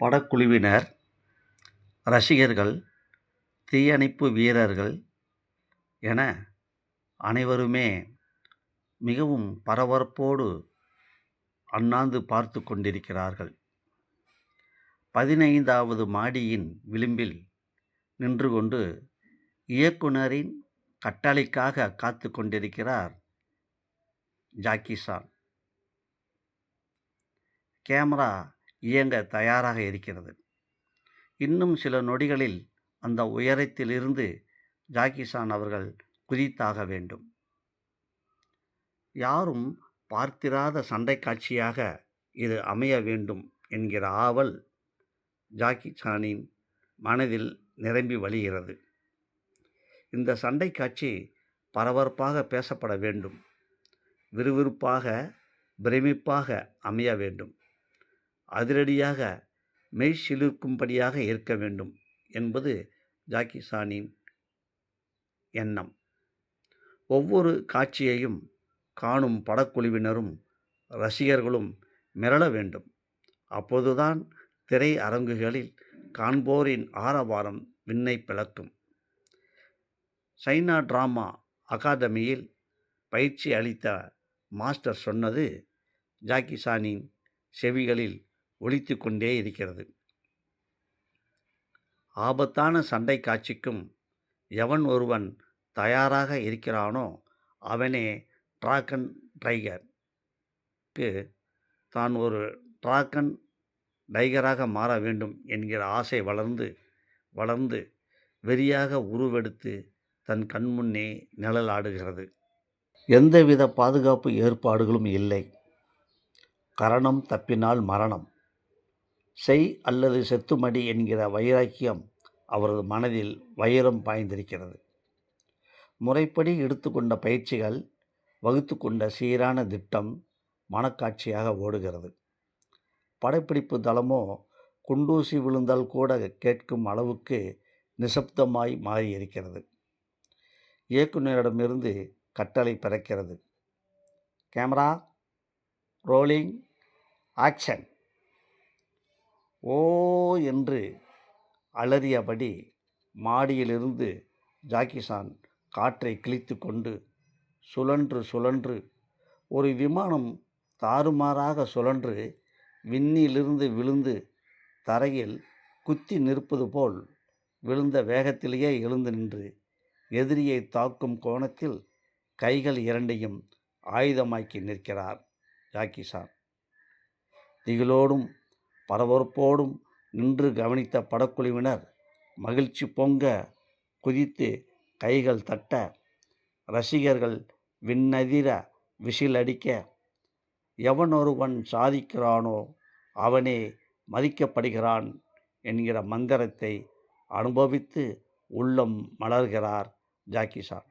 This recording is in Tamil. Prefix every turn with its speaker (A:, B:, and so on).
A: படக்குழுவினர் ரசிகர்கள் தீயணைப்பு வீரர்கள் என அனைவருமே மிகவும் பரபரப்போடு அண்ணாந்து பார்த்து கொண்டிருக்கிறார்கள். பதினைந்தாவது மாடியின் விளிம்பில் நின்று கொண்டு இயக்குனரின் கட்டளைக்காக காத்து கொண்டிருக்கிறார் ஜாக்கி சான். கேமரா இயங்க தயாராக இருக்கிறது. இன்னும் சில நொடிகளில் அந்த உயரத்திலிருந்து ஜாக்கிசான் அவர்கள் குதித்தாக வேண்டும். யாரும் பார்த்திராத சண்டை காட்சியாக இது அமைய வேண்டும் என்கிற ஆவல் ஜாக்கி சானின் மனதில் நிரம்பி வழிகிறது. இந்த சண்டை காட்சி பரபரப்பாக பேசப்பட வேண்டும். விறுவிறுப்பாக பிரமிப்பாக அமைய வேண்டும். அதிரடியாக மெய் சிலிர்க்கும்படியாக இருக்க வேண்டும் என்பது ஜாக்கி சானின் எண்ணம். ஒவ்வொரு காட்சியையும் காணும் படக்குழுவினரும் ரசிகர்களும் மிரள வேண்டும். அப்போதுதான் திரை அரங்குகளில் காண்போரின் ஆரவாரம் விண்ணை பிளக்கும். சைனா டிராமா அகாதமியில் பயிற்சி அளித்த மாஸ்டர் சொன்னது ஜாக்கி சானின் செவிகளில் ஒழித்து கொண்டே இருக்கிறது. ஆபத்தான சண்டை காட்சிக்கும் எவன் ஒருவன் தயாராக இருக்கிறானோ அவனே டிராகன் டைகருக்கு தான் ஒரு டிராகன் டைகராக மாற வேண்டும் என்கிற ஆசை வளர்ந்து வளர்ந்து வெறியாக உருவெடுத்து தன் கண்முன்னே நிழலாடுகிறது. எந்தவித பாதுகாப்பு ஏற்பாடுகளும் இல்லை. கரணம் தப்பினால் மரணம். செய் அல்லது செத்துமடி என்கிற வைராக்கியம் அவரது மனதில் வைரம் பாய்ந்திருக்கிறது. முறைப்படி எடுத்துக்கொண்ட பயிற்சிகள் வகுத்து கொண்ட சீரான திட்டம் மனக்காட்சியாக ஓடுகிறது. படப்பிடிப்பு தளமோ குண்டூசி விழுந்தால் கூட கேட்கும் அளவுக்கு நிசப்தமாய் மாறியிருக்கிறது. இயக்குநரிடமிருந்து கட்டளை பிறக்கிறது. Camera rolling action. ஓ என்று அலறியபடி மாடியிலிருந்து ஜாக்கிசான் காற்றை கிழித்து கொண்டு சுழன்று சுழன்று ஒரு விமானம் தாறுமாறாக சுழன்று விண்ணிலிருந்து விழுந்து தரையில் குத்தி நிற்பது போல் விழுந்த வேகத்திலேயே எழுந்து நின்று எதிரியை தாக்கும் கோணத்தில் கைகள் இரண்டையும் ஆயுதமாக்கி நிற்கிறார் ஜாக்கிசான் திகிலோடும் பரபரப்போடும் நின்று கவனித்த படக்குழுவினர் மகிழ்ச்சி பொங்க குதித்து கைகள் தட்ட ரசிகர்கள் விண்ணதிர விசில் அடிக்க எவனொருவன் சாதிக்கிறானோ அவனே மதிக்கப்படுகிறான் என்கிற மந்திரத்தை அனுபவித்து உள்ளம் மலர்கிறார் ஜாக்கிசான்